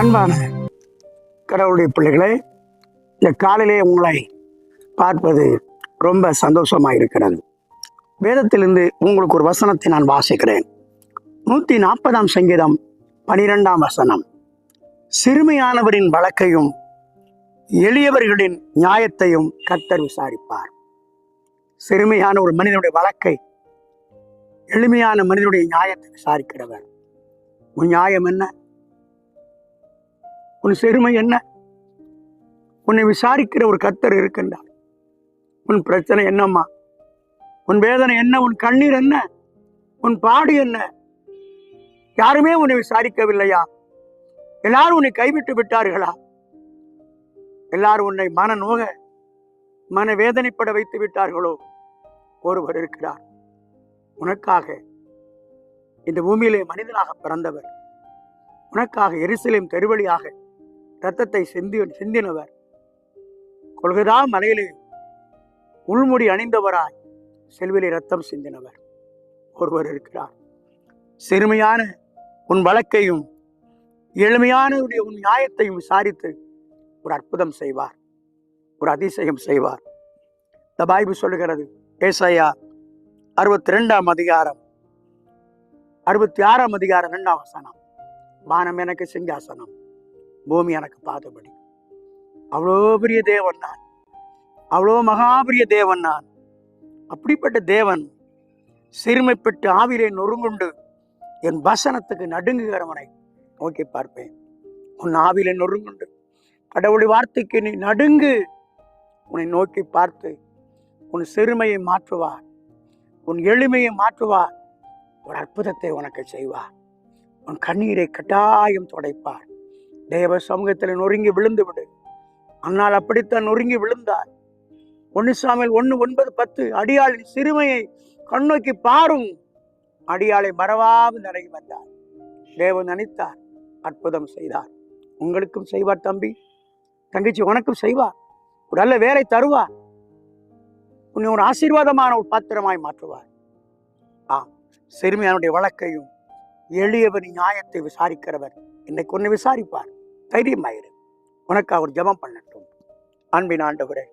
அன்பான கடவுளுடைய பிள்ளைகளே இந்த காலையிலே உங்களை பார்ப்பது ரொம்ப சந்தோஷமாக இருக்கிறது. வேதத்திலிருந்து உங்களுக்கு ஒரு வசனத்தை நான் வாசிக்கிறேன். நூற்றி நாற்பதாம் சங்கீதம் பனிரெண்டாம் வசனம். சிறுமையானவரின் வழக்கையும் எளியவர்களின் நியாயத்தையும் கத்தர் விசாரிப்பார். சிறுமையான ஒரு மனிதனுடைய வழக்கை எளிமையான மனிதனுடைய நியாயத்தை விசாரிக்கிறவர். உன் நியாயம் என்ன? உன் செருமை என்ன? உன்னை விசாரிக்கிற ஒரு கத்தர் இருக்கின்றார். உன் பிரச்சனை என்னம்மா? உன் வேதனை என்ன? உன் கண்ணீர் என்ன? உன் பாடு என்ன? யாருமே உன்னை விசாரிக்கவில்லையா? எல்லாரும் உன்னை கைவிட்டு விட்டார்களா? எல்லாரும் உன்னை மன நோக மன வேதனைப்பட வைத்து விட்டார்களோ? ஒருவர் இருக்கிறார். உனக்காக இந்த பூமியிலே மனிதனாக பிறந்தவர். உனக்காக எருசலேம் தெருவழியாக இரத்தத்தை சிந்தி சிந்தினவர். கொள்கதா மலையிலே உள்முடி அணிந்தவராய் செல்விலே ரத்தம் சிந்தினவர். ஒருவர் இருக்கிறார். சிறுமையான உன் வழக்கையும் எளிமையான உன் நியாயத்தையும் விசாரித்து ஒரு அற்புதம் செய்வார். ஒரு அதிசயம் செய்வார். இந்த பாய்பு சொல்லுகிறது ஏசையா அறுபத்தி ரெண்டாம் அதிகாரம் அறுபத்தி ஆறாம் அதிகாரம் ரெண்டாம் வசனம். வானம் எனக்கு சிங்காசனம். பூமி எனக்கு பார்த்தபடி அவ்வளோ பெரிய தேவன் நான். அவ்வளோ மகாபிரிய தேவன் நான். அப்படிப்பட்ட தேவன் சிறுமைப்பட்டு ஆவிலே நொறுங்குண்டு என் வசனத்துக்கு நடுங்குகிறவனை நோக்கி பார்ப்பேன். உன் ஆவிலே நொறுங்குண்டு. கடவுளுடைய வார்த்தைக்கு நீ நடுங்கு. உன்னை நோக்கி பார்த்து உன் சிறுமையை மாற்றுவார். உன் எளிமையை மாற்றுவார். ஒரு அற்புதத்தை உனக்கு செய்வார். உன் கண்ணீரை கட்டாயம் துடைப்பார். தேவ சமூகத்தில் நொறுங்கி விழுந்து விடு. அன்னால் அப்படித்தான் நொறுங்கி விழுந்தார் ஒன்று சாமியில் ஒன்று ஒன்பது பத்து அடியாளின் சிறுமையை கண்ணோக்கி பாரும். அடியாளை மறவாது நிறைய வந்தார். தேவன் நினைத்தார் அற்புதம் செய்தார். உங்களுக்கும் செய்வார் தம்பி. தங்கச்சி உனக்கும் செய்வார். ஒரு நல்ல வேலை தருவார். உன்னை ஒரு ஆசீர்வாதமான ஒரு பாத்திரமாய் மாற்றுவார். ஆ சிறுமியானுடைய வழக்கையும் எளியவர் நியாயத்தை விசாரிக்கிறவர். இன்னைக்கு உன்னை விசாரிப்பார். தைரியமாயிரு. உனக்கு அவர் ஜெபம் பண்ணட்டும். அன்பின் ஆண்டவரே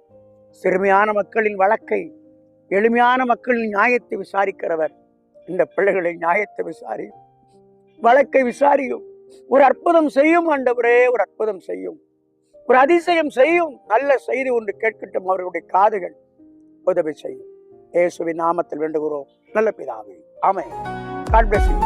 சிறுமையான மக்களின் வழக்கை எளிமையான மக்களின் நியாயத்தை விசாரிக்கிறவர். இந்த பிள்ளைகளின் நியாயத்தை விசாரி வழக்கை விசாரியும். ஒரு அற்புதம் செய்யும் ஆண்டவரே ஒரு அற்புதம் செய்யும். ஒரு அதிசயம் செய்யும் நல்ல செய்தி ஒன்று கேட்கட்டும் அவர்களுடைய காதுகள். உதவி செய்யும். இயேசுவின் நாமத்தில் வேண்டுகிறோம். நல்ல பிதாவே ஆமை காட் பிளஸ் யூ